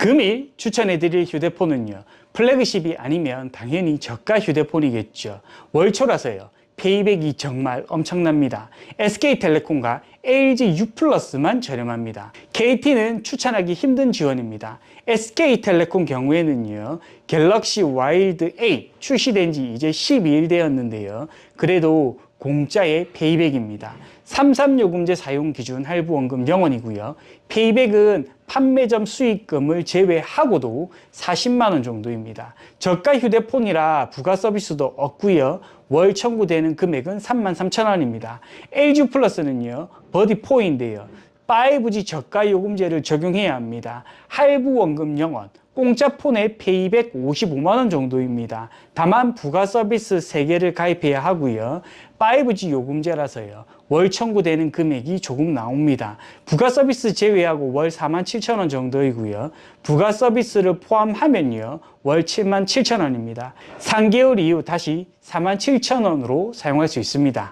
금일 추천해드릴 휴대폰은요. 플래그십이 아니면 당연히 저가 휴대폰이겠죠. 월초라서요. 페이백이 정말 엄청납니다. SK텔레콤과 LG U 플러스만 저렴합니다. KT는 추천하기 힘든 지원입니다. SK텔레콤 경우에는요, 갤럭시 와일드 8 출시된 지 이제 12일 되었는데요. 그래도 공짜의 페이백입니다. 33요금제 사용 기준 할부 원금 0원이고요. 페이백은 판매점 수익금을 제외하고도 40만 원 정도입니다. 저가 휴대폰이라 부가 서비스도 없고요. 월 청구되는 금액은 3만 3천 원입니다. LG 플러스는요. 버디4인데요. 5G 저가 요금제를 적용해야 합니다. 할부 원금 0원, 공짜 폰에 페이백 55만 원 정도입니다. 다만 부가 서비스 3개를 가입해야 하고요. 5G 요금제라서요. 월 청구되는 금액이 조금 나옵니다. 부가 서비스 제외하고 월 4만 7천 원 정도이고요. 부가 서비스를 포함하면요. 월 7만 7천 원입니다. 3개월 이후 다시 4만 7천 원으로 사용할 수 있습니다.